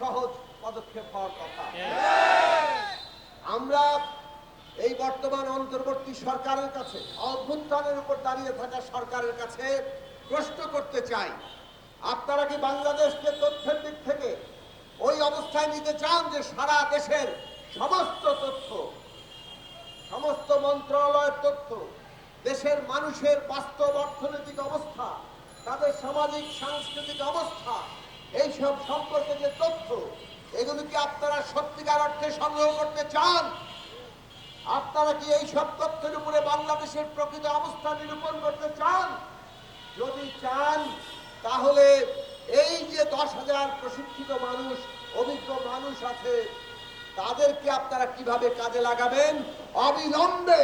সহজ পদক্ষেপ হওয়ার কথা। আমরা এই বর্তমান অন্তর্বর্তী সরকারের কাছে অভ্যুত্থানের উপর দাঁড়িয়ে থাকা সরকারের কাছে প্রশ্ন করতে চাই আপনারা কি বাংলাদেশকে তথ্যের দিক থেকে ওই অবস্থায় নিতে চান যে সারা দেশের সমস্ত তথ্য সমস্ত মন্ত্রণালয়ের তথ্য দেশের মানুষের বাস্তব অর্থনৈতিক অবস্থা তাদের সামাজিক সাংস্কৃতিক অবস্থা এইসব সম্পর্কে যে তথ্য, এগুলো কি আপনারা সত্যিকার অর্থে সংগ্রহ করতে চান? আপনারা কি এই সব তথ্যের উপরে বাংলাদেশের প্রকৃত অবস্থা নিরূপণ করতে চান? যদি চান, তাহলে এই যে দশ হাজার প্রশিক্ষিত মানুষ, অভিজ্ঞ মানুষ আছে, তাদেরকে আপনারা কীভাবে কাজে লাগাবেন? অবিলম্বে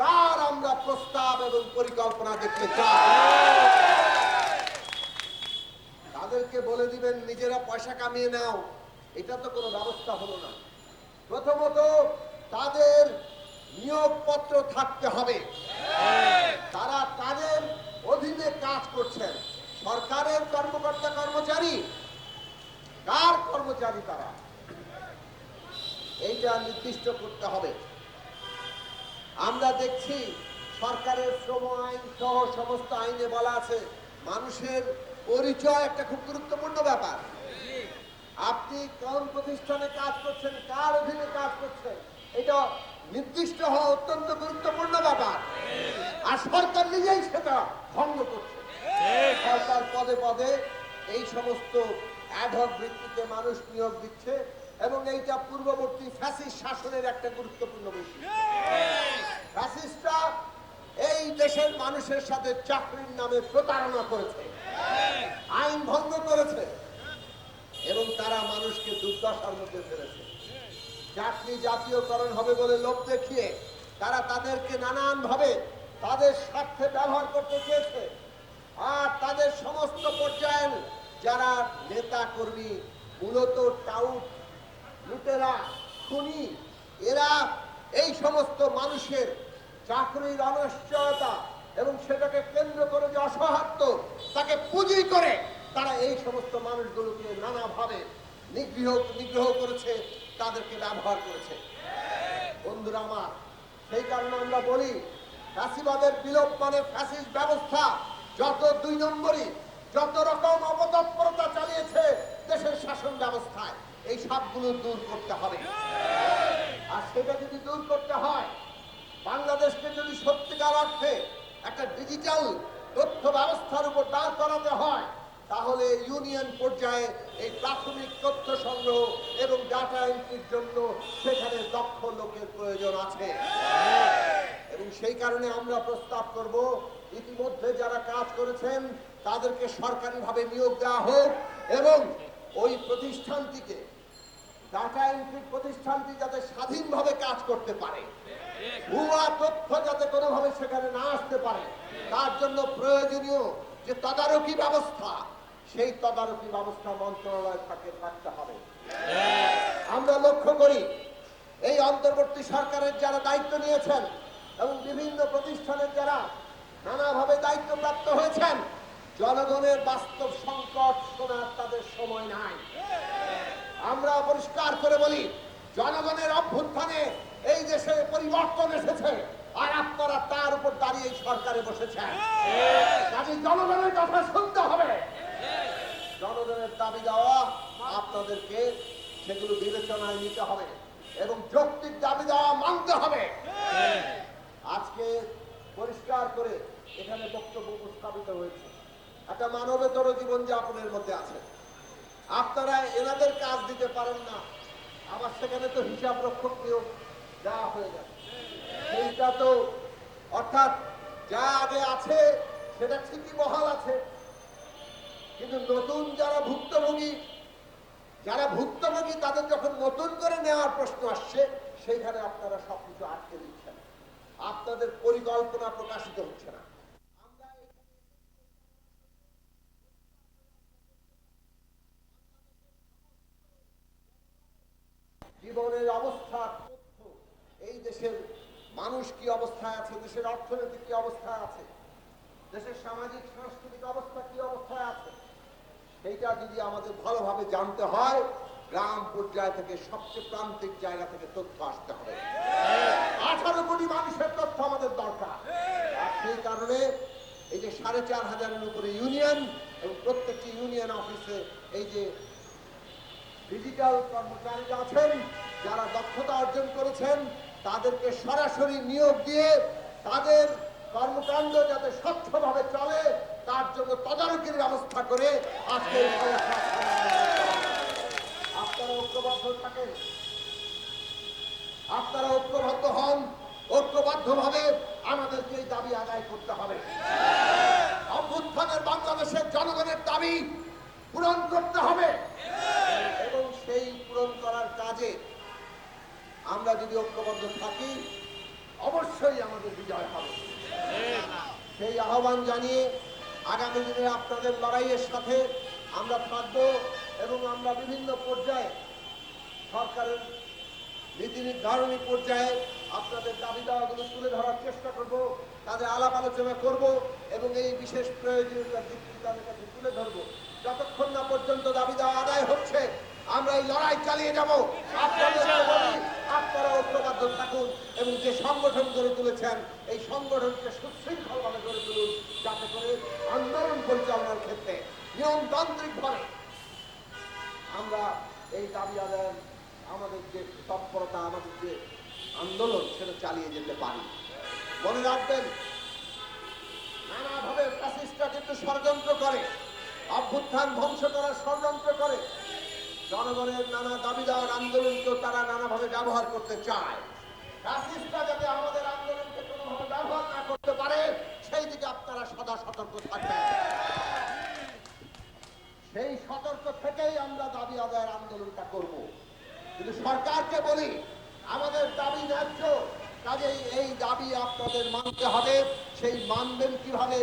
তার আমরা প্রস্তাব এবং পরিকল্পনা দেখতে চাই তাদেরকে বলে নিজেরা পয়সা কামিয়ে নাও। এটা তো কোনো ব্যবস্থা হলো না। প্রথমত তাদের নিয়োগপত্র থাকতে হবে। তারা তাদের অধীনে কাজ করছেন। সরকারের কর্মকর্তা কর্মচারী, কার কর্মচারী তারা? এইটা নির্দিষ্ট করতে হবে। আমরা দেখছি সরকারের শ্রম আইন সহ সমস্ত আইনে বলা আছে, মানুষের পরিচয় একটা খুব গুরুত্বপূর্ণ ব্যাপার। আপনি কোন প্রতিষ্ঠানে কাজ করছেন, কার অধীনে কাজ করছেন, এটা নির্দিষ্ট হওয়া অত্যন্ত গুরুত্বপূর্ণ ব্যাপার। আর সরকার নিজেই সেটা ভঙ্গ করছে। সরকার পদে পদে এই সমস্ত অ্যাডহক ভিত্তিতে মানুষ নিয়োগ দিচ্ছে এবং এইটা পূর্ববর্তী ফ্যাসিস্ট শাসনের একটা গুরুত্বপূর্ণ বিষয়। ফ্যাসিস্টরা এই দেশের মানুষের সাথে চাকরির নামে প্রতারণা করেছে। আইন ভঙ্গ করেছে এবং তারা মানুষকে দুর্দশার মধ্যে ফেলেছে। চাকরি জাতীয়করণ হবে বলে লোক দেখিয়ে তারা তাদেরকে নানান ভাবে তাদের স্বার্থে ব্যবহার করতে চেয়েছে। আর তাদের সমস্ত পর্যায়ের যারা নেতা কর্মী মূলত টাউট, লুটেরা, খুনি, এরা এই সমস্ত মানুষের চাকরির অনিশ্চয়তা এবং সেটাকে কেন্দ্র করে যে অসহাত্ম তাকে পুঁজি করে তারা এই সমস্ত মানুষগুলোকে নানাভাবে নিগ্রহ নিগ্রহ করেছে, তাদেরকে ব্যবহার করেছে। বন্ধুরা আমার, সেই কারণে আমরা বলি, ফ্যাসিবাদের বিলোপ মানে ফ্যাসিস্ট ব্যবস্থা। যত দুই নম্বরই, যত রকম অপতৎপরতা চালিয়েছে দেশের শাসন ব্যবস্থায়, এই সবগুলো দূর করতে হবে। আর সেটা যদি দূর করতে হয়, বাংলাদেশকে যদি সত্যিকার অর্থে একটা ডিজিটাল তথ্য ব্যবস্থার উপর দাঁড় করাতে হয়, তাহলে ইউনিয়ন পর্যায়ে এই প্রাথমিক তথ্য সংগ্রহ এবং ডাটা এন্ট্রির জন্য সেখানে দক্ষ লোকের প্রয়োজন আছে। এবং সেই কারণে আমরা প্রস্তাব করব, ইতিমধ্যে যারা কাজ করেছেন, তাদেরকে সরকারিভাবে নিয়োগ দেওয়া হোক এবং ওই প্রতিষ্ঠানটিকে ডাটা এন্ট্রি প্রতিষ্ঠানটি যাতে স্বাধীনভাবে কাজ করতে পারে। ভুয়া তথ্য যাতে কোনোভাবে সেখানে না আসতে পারে। তার জন্য প্রয়োজনীয় যে তদারকি ব্যবস্থা সেই তদারকি ব্যবস্থা মন্ত্রণালয় থাকে থাকতে হবে। আমরা লক্ষ্য করি এই অন্তর্বর্তী সরকারের যারা দায়িত্ব নিয়েছেন এবং বিভিন্ন প্রতিষ্ঠানের যারা নানাভাবে দায়িত্বপ্রাপ্ত হয়েছেন জনগণের বাস্তব সংকট শোনার তাদের সময় নাই। আমরা পরিষ্কার করে বলি, জনগণের অভ্যুত্থানে এই দেশে পরিবর্তন এসেছে। আর আপনারা তার উপর দাঁড়িয়ে সরকারে বসেছেন। কাজে জনগণের কথা শুনতে হবে। জনগণের দাবি দেওয়া আপনাদেরকে সেগুলো বিবেচনায় নিতে হবে এবং যৌক্তিক দাবি দেওয়া মানতে হবে। আজকে পরিষ্কার করে এখানে বক্তব্য উপস্থাপিত হয়েছে। একটা মানবেতর জীবনযাপনের মধ্যে আছে। আপনারা এনাদের কাজ দিতে পারেন না। আবার সেখানে তো হিসাব রক্ষক নিয়োগ দেওয়া হয়ে যাবে। সেইটা তো অর্থাৎ যা আগে আছে, সেটা ঠিকই বহাল আছে। কিন্তু নতুন যারা ভুক্তভোগী যারা ভুক্তভোগী, তাদের যখন নতুন করে নেওয়ার প্রশ্ন আসছে, সেইখানে আপনারা সবকিছু আটকে দিচ্ছেন। আপনাদের পরিকল্পনা প্রকাশিত হচ্ছে না আমরা এখানে জীবনের অবস্থা তথ্য এই দেশের মানুষ কি অবস্থায় আছে, দেশের অর্থনৈতিক কি অবস্থায় আছে? দেশের সামাজিক, সাংস্কৃতিক অবস্থা কি অবস্থায় আছে? সেইটা যদি আমাদের ভালোভাবে জানতে হয়, গ্রাম পর্যায় থেকে সবচেয়ে প্রান্তিক জায়গা থেকে তথ্য আসতে হবে। আঠারো কোটি মানুষের তথ্য আমাদের দরকার। আর সেই কারণে এই যে সাড়ে চার হাজারের উপরে ইউনিয়ন এবং প্রত্যেকটি ইউনিয়ন অফিসে এই যে ডিজিটাল কর্মচারীরা আছেন, যারা দক্ষতা অর্জন করেছেন তাদেরকে সরাসরি নিয়োগ দিয়ে তাদের কর্মকাণ্ড যাতে স্বচ্ছভাবে চলে, তার জন্য তদারকির ব্যবস্থা করে আজকে। আপনারা ঐক্যবদ্ধ থাকেন আপনারা ঐক্যবদ্ধ হন, ঐক্যবদ্ধভাবে আমাদেরকে এই দাবি আদায় করতে হবে অভ্যুত্থানের বাংলাদেশের জনগণের দাবি পূরণ করতে হবে এবং সেই পূরণ করার কাজে আমরা যদি ঐক্যবদ্ধ থাকি অবশ্যই আমাদের বিজয় হবে। সেই আহ্বান জানিয়ে আগামী দিনে আপনাদের লড়াইয়ের সাথে আমরা থাকব এবং আমরা বিভিন্ন পর্যায়ে সরকারের নীতি নির্ধারণী পর্যায়ে আপনাদের দাবি দাওয়াগুলো তুলে ধরার চেষ্টা করব তাদের আলাপ আলোচনা করব এবং এই বিশেষ প্রয়োজনীয়তার দিকটি তাদের কাছে তুলে ধরব। যতক্ষণ না পর্যন্ত দাবি দেওয়া আদায় হচ্ছে আমরা এই লড়াই চালিয়ে যাব। আপনাদেরকে বলি, আপনারা ঐক্যবদ্ধ থাকুন এবং যে সংগঠন গড়ে তুলেছেন, এই সংগঠনকে সুশৃঙ্খলভাবে গড়ে তুলুন যাতে করে আন্দোলন পরিচালনার ক্ষেত্রে নিয়মতান্ত্রিকভাবে আমরা এই দাবি আদায় আমাদের যে তৎপরতা, আমাদের যে আন্দোলন, সেটা চালিয়ে যেতে পারি। মনে রাখবেন, নানাভাবে ফ্যাসিস্টরা কিন্তু ষড়যন্ত্র করে, অভ্যুত্থান ধ্বংস করার ষড়যন্ত্র করে জনগণের নানা দাবি দেওয়ার আন্দোলনকেও তারা নানাভাবে ব্যবহার করতে চায়। যাতে আমাদের আন্দোলনকে কোনোভাবে ব্যবহার না করতে পারে, সেই দিকে আপনারা সদা সতর্ক সেই সতর্ক থেকেই আমরা দাবি আন্দোলনটা সরকারকে বলি, আমাদের দাবি ন্যায্য, কাজেই এই দাবি আপনাদের মানতে হবে। সেই মানবেন কীভাবে?